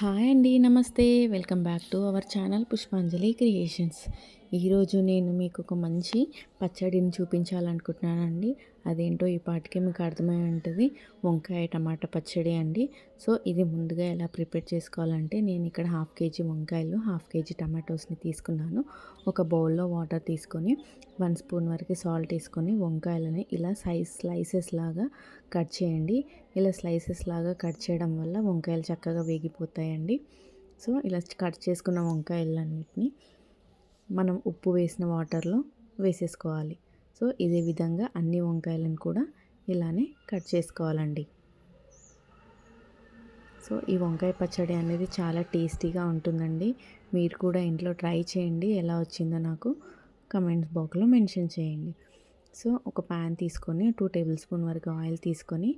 Hi అండి నమస్తే. Welcome back to our channel Pushpanjali creations. ఈరోజు నేను మీకు ఒక మంచి పచ్చడిని చూపించాలనుకుంటున్నానండి. అదేంటో ఈ పాటికి మీకు అర్థమై ఉంటుంది. వంకాయ టమాటా పచ్చడి అండి. సో ఇది ముందుగా ఎలా ప్రిపేర్ చేసుకోవాలంటే నేను ఇక్కడ హాఫ్ కేజీ వంకాయలు హాఫ్ కేజీ టమాటోస్ని తీసుకున్నాను. ఒక బౌల్లో వాటర్ తీసుకొని వన్ స్పూన్ వరకు సాల్ట్ వేసుకొని వంకాయలని ఇలా సైజ్ స్లైసెస్ లాగా కట్ చేయండి. ఇలా స్లైసెస్ లాగా కట్ చేయడం వల్ల వంకాయలు చక్కగా వేగిపోతాయండి. సో ఇలా కట్ చేసుకున్న వంకాయలన్నిటిని మనం ఉప్పు వేసిన వాటర్లో వేసేసుకోవాలి. సో ఇదే విధంగా అన్ని వంకాయలను కూడా ఇలానే కట్ చేసుకోవాలండి. సో ఈ వంకాయ పచ్చడి అనేది చాలా టేస్టీగా ఉంటుందండి. మీరు కూడా ఇంట్లో ట్రై చేయండి. ఎలా వచ్చిందో నాకు కమెంట్స్ బాక్స్లో మెన్షన్ చేయండి. సో ఒక ప్యాన్ తీసుకొని టూ టేబుల్ స్పూన్ వరకు ఆయిల్ తీసుకొని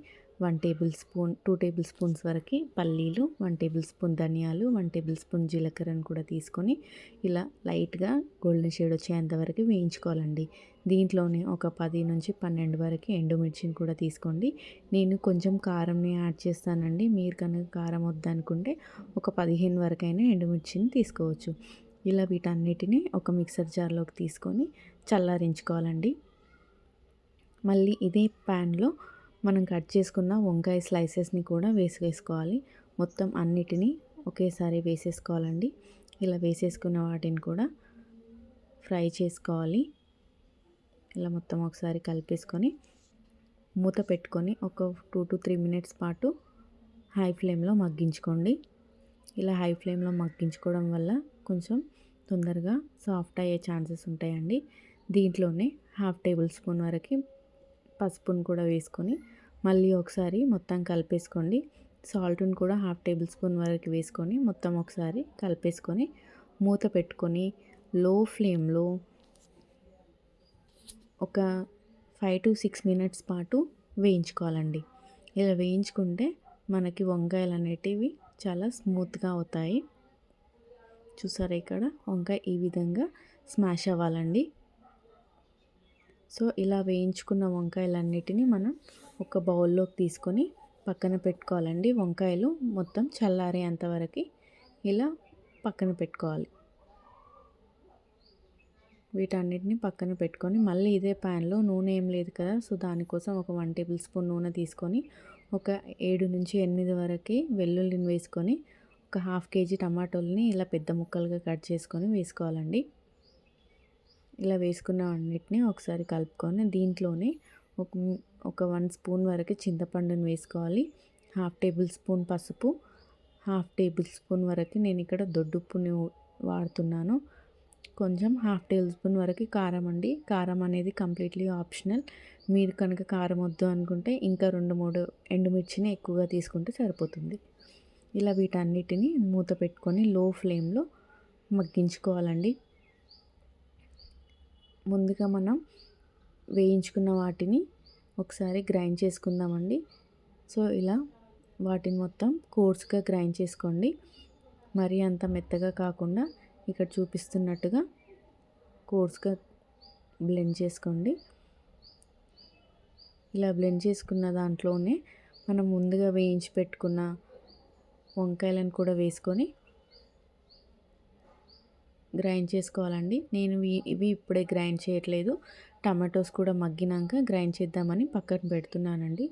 one tablespoon two tablespoons వరకు పల్లీలు వన్ టేబుల్ స్పూన్ ధనియాలు వన్ టేబుల్ స్పూన్ జీలకర్రను కూడా తీసుకొని ఇలా లైట్గా గోల్డెన్ షేడ్ వచ్చేంత వరకు వేయించుకోవాలండి. దీంట్లోనే ఒక పది నుంచి పన్నెండు వరకు ఎండుమిర్చిని కూడా తీసుకోండి. నేను కొంచెం కారంని యాడ్ చేస్తానండి. మీరు కనుక కారం వద్దనుకుంటే ఒక పదిహేను వరకైనా ఎండుమిర్చిని తీసుకోవచ్చు. ఇలా వీటన్నిటిని ఒక మిక్సర్ జార్లోకి తీసుకొని చల్లారించుకోవాలండి. మళ్ళీ ఇదే ప్యాన్లో మనం కట్ చేసుకున్న వంకాయ స్లైసెస్ని కూడా వేసేసుకోవాలి. మొత్తం అన్నిటినీ ఒకేసారి వేసేసుకోవాలండి. ఇలా వేసేసుకున్న వాటిని కూడా ఫ్రై చేసుకోవాలి. ఇలా మొత్తం ఒకసారి కలిపేసుకొని మూత పెట్టుకొని ఒక టూ టు త్రీ మినిట్స్ పాటు హై ఫ్లేమ్లో మగ్గించుకోండి. ఇలా హై ఫ్లేమ్లో మగ్గించుకోవడం వల్ల కొంచెం తొందరగా సాఫ్ట్ అయ్యే ఛాన్సెస్ ఉంటాయండి. దీంట్లోనే హాఫ్ టేబుల్ స్పూన్ వరకు పసుపును కూడా వేసుకొని మళ్ళీ ఒకసారి మొత్తం కలిపేసుకోండి. సాల్ట్ని కూడా హాఫ్ టేబుల్ స్పూన్ వరకు వేసుకొని మొత్తం ఒకసారి కలిపేసుకొని మూత పెట్టుకొని లో ఫ్లేమ్లో ఒక ఫైవ్ టు సిక్స్ మినిట్స్ పాటు వేయించుకోవాలండి. ఇలా వేయించుకుంటే మనకి వంకాయలు అనేటివి చాలా స్మూత్గా అవుతాయి. చూసారా ఇక్కడ? వంకాయ ఈ విధంగా స్మాష్ అవ్వాలండి. సో ఇలా వేయించుకున్న వంకాయలన్నిటిని మనం ఒక బౌల్లోకి తీసుకొని పక్కన పెట్టుకోవాలండి. వంకాయలు మొత్తం చల్లారేంత వరకు ఇలా పక్కన పెట్టుకోవాలి. వీటన్నిటిని పక్కన పెట్టుకొని మళ్ళీ ఇదే ప్యాన్లో నూనె ఏం లేదు కదా సో దానికోసం ఒక వన్ టేబుల్ స్పూన్ నూనె తీసుకొని ఒక ఏడు నుంచి ఎనిమిది వరకు వెల్లుల్లిని వేసుకొని ఒక హాఫ్ కేజీ టమాటోల్ని ఇలా పెద్ద ముక్కలుగా కట్ చేసుకొని వేసుకోవాలండి. ఇలా వేసుకున్న అన్నిటిని ఒకసారి కలుపుకొని దీంట్లోనే ఒక ఒక వన్ స్పూన్ వరకు చింతపండుని వేసుకోవాలి. హాఫ్ టేబుల్ స్పూన్ పసుపు హాఫ్ టేబుల్ స్పూన్ వరకు నేను ఇక్కడ దొడ్డుప్పుని వాడుతున్నాను. కొంచెం హాఫ్ టేబుల్ స్పూన్ వరకు కారం అండి. కారం అనేది కంప్లీట్లీ ఆప్షనల్. మీరు కనుక కారం వద్దు అనుకుంటే ఇంకా రెండు మూడు ఎండుమిర్చిని ఎక్కువగా తీసుకుంటే సరిపోతుంది. ఇలా వీటన్నిటిని మూత పెట్టుకొని లో ఫ్లేమ్లో మగ్గించుకోవాలండి. ముందుగా మనం వేయించుకున్న వాటిని ఒకసారి గ్రైండ్ చేసుకుందామండి. సో ఇలా వాటిని మొత్తం కోర్స్గా గ్రైండ్ చేసుకోండి. మరీ అంత మెత్తగా కాకుండా ఇక్కడ చూపిస్తున్నట్టుగా కోర్స్గా బ్లెండ్ చేసుకోండి. ఇలా బ్లెండ్ చేసుకున్న దాంట్లోనే మనం ముందుగా వేయించి పెట్టుకున్న వంకాయలను కూడా వేసుకొని గ్రైండ్ చేసుకోవాలండి. నేను ఇవి ఇప్పుడే గ్రైండ్ చేయట్లేదు. టమాటోస్ కూడా మగ్గినాక గ్రైండ్ చేద్దామని పక్కన పెడుతున్నానండి.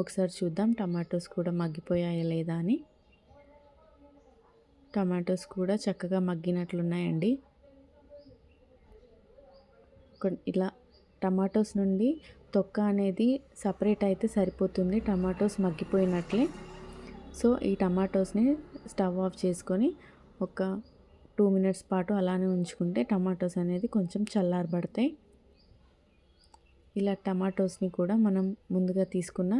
ఒకసారి చూద్దాం టమాటోస్ కూడా మగ్గిపోయాయా లేదా అని. టమాటోస్ కూడా చక్కగా మగ్గినట్లున్నాయండి. ఇలా టమాటోస్ నుండి తొక్క అనేది సపరేట్ అయితే సరిపోతుంది. టమాటోస్ మగ్గిపోయినట్లే. సో ఈ టమాటోస్ని స్టవ్ ఆఫ్ చేసుకొని ఒక టూ మినిట్స్ పాటు అలానే ఉంచుకుంటే టమాటోస్ అనేది కొంచెం చల్లారబడతాయి. ఇలా టమాటోస్ని కూడా మనం ముందుగా తీసుకున్న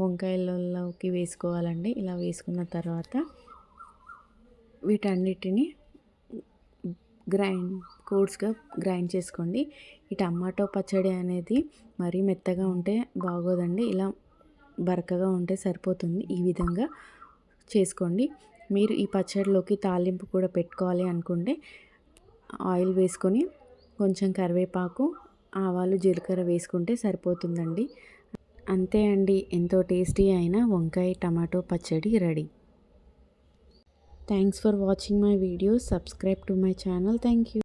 వంకాయలలోకి వేసుకోవాలండి. ఇలా వేసుకున్న తర్వాత వీటన్నిటిని గ్రైండ్ కోర్స్గా గ్రైండ్ చేసుకోండి. ఈ టమాటో పచ్చడి అనేది మరీ మెత్తగా ఉంటే బాగోదండి. ఇలా బరకగా ఉంటే సరిపోతుంది. ఈ విధంగా చేసుకోండి. మీరు ఈ పచ్చడిలోకి తాలింపు కూడా పెట్టుకోవాలి అనుకుంటే ఆయిల్ వేసుకొని కొంచెం కరివేపాకు ఆవాలు జీలకర్ర వేసుకుంటే సరిపోతుందండి. అంతే అండి. ఎంతో టేస్టీ అయిన వంకాయ టమాటో పచ్చడి ready. Thanks for watching my video subscribe to my channel. Thank you.